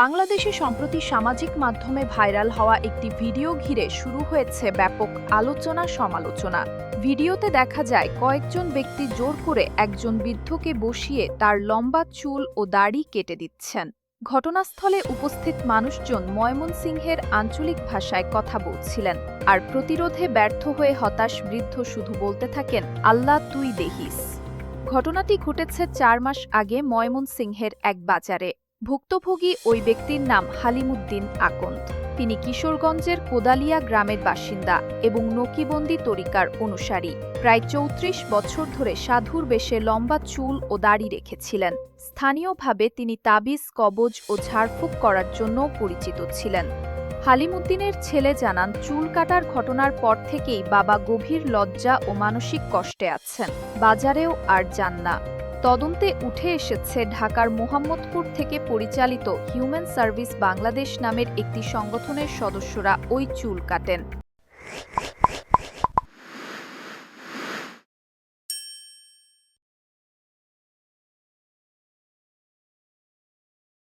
বাংলাদেশে সম্প্রতি সামাজিক মাধ্যমে ভাইরাল হওয়া একটি ভিডিও ঘিরে শুরু হয়েছে ব্যাপক আলোচনা সমালোচনা। ভিডিওতে দেখা যায়, কয়েকজন ব্যক্তি জোর করে একজন বৃদ্ধকে বসিয়ে তার লম্বা চুল ও দাড়ি কেটে দিচ্ছেন। ঘটনাস্থলে উপস্থিত মানুষজন ময়মনসিংহের আঞ্চলিক ভাষায় কথা বলছিলেন আর প্রতিরোধে ব্যর্থ হয়ে হতাশ বৃদ্ধ শুধু বলতে থাকেন, আল্লাহ তুই দেহিস ঘটনাটি ঘটেছে চার মাস আগে ময়মনসিংহের এক বাজারে। ভুক্তভোগী ওই ব্যক্তির নাম হালিমুদ্দিন আকন্দ। তিনি কিশোরগঞ্জের কোদালিয়া গ্রামের বাসিন্দা এবং নকিবন্দি তরিকার অনুসারী। প্রায় চৌত্রিশ বছর ধরে সাধুর বেশে লম্বা চুল ও দাড়ি রেখেছিলেন। স্থানীয়ভাবে তিনি তাবিজ, কবজ ও ঝাড়ফুঁক করার জন্য পরিচিত ছিলেন। হালিমুদ্দিনের ছেলে জানান, চুল কাটার ঘটনার পর থেকেই বাবা গভীর লজ্জা ও মানসিক কষ্টে আছেন। বাজারেও আর যান না। তদন্তে উঠে এসেছে ঢাকার মোহাম্মদপুর থেকে পরিচালিত হিউম্যান সার্ভিস বাংলাদেশ নামের একটি সংগঠনের সদস্যরা ওই চুল কাটেন।